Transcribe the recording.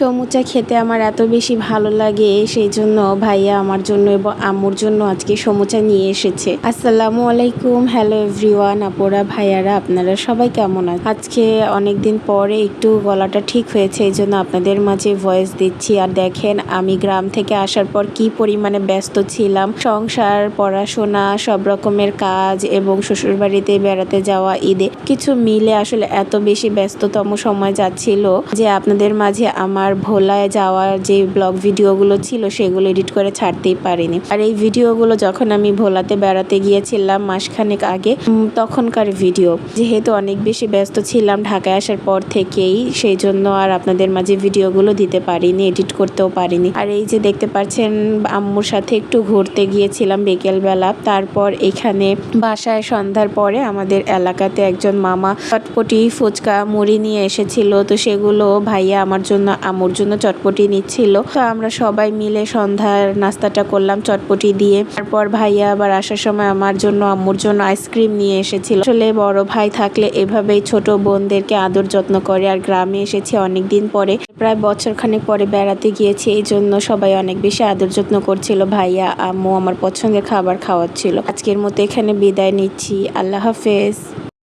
সমুচা খেতে আমার এত বেশি ভালো লাগে, সেই জন্য ভাইয়া আমার জন্য এবং আম্মুর জন্য আজকে সমুচা নিয়ে এসেছে। আসসালামু আলাইকুম, হ্যালো এভরিওয়ান, আপুরা, ভাইয়ারা, আপনারা সবাই কেমন আছেন? আজকে অনেক দিন পরে একটু গলাটা ঠিক হয়েছে, এই জন্য আপনাদের মাঝে ভয়েস দিচ্ছি। আর দেখেন, আমি গ্রাম থেকে আসার পর কি পরিমাণে ব্যস্ত ছিলাম। সংসার, পড়াশোনা, সব রকমের কাজ এবং শ্বশুরবাড়িতে বেড়াতে যাওয়া, ঈদে কিছু মিলে আসলে এত বেশি ব্যস্ততম সময় যাচ্ছিল যে আপনাদের মাঝে আমার ভোলায় যাওয়ার যে ব্লগ ভিডিওগুলো ছিল সেগুলো এডিট করে ছাড়তেই পারিনি। আর এই ভিডিওগুলো যখন আমি ভোলাতে বেড়াতে গিয়েছিলাম মাসখানেক আগে তখনকার ভিডিও। যেহেতু অনেক বেশি ব্যস্ত ছিলাম ঢাকায় আসার পর থেকেই, সেই জন্য আর আপনাদের মাঝে ভিডিওগুলো দিতে পারিনি, এডিট করতেও পারিনি। আর এই যে দেখতে পাচ্ছেন, আম্মুর সাথে একটু ঘুরতে গিয়েছিলাম বিকেলবেলা। তারপর এখানে বাসায় সন্ধ্যার পরে আমাদের এলাকাতে একজন মামা চটপটি ফুচকা মুড়ি নিয়ে এসেছিল। তো সেগুলো ভাইয়া আমার জন্য আমুর জন্য চটপটি নিচ্ছিল। তো আমরা সবাই মিলে সন্ধ্যার নাস্তাটা করলাম চটপটি দিয়ে। তারপর ভাইয়া আবার আসার সময় আমার জন্য, আম্মুর জন্য আইসক্রিম নিয়ে এসেছিল। আসলে বড় ভাই থাকলে এভাবেই ছোট বোনদেরকে আদর যত্ন করে, আর গ্রামে এসেছি অনেক দিন পরে। প্রায় বছর খানেক পরে বেড়াতে গিয়েছি, এই জন্য সবাই অনেক বেশি আদর যত্ন করছিল। ভাইয়া, আম্মু আমার পছন্দের খাবার খাওয়াচ্ছিল। আজকের মতো এখানে বিদায় নিচ্ছি। আল্লাহ হাফেজ।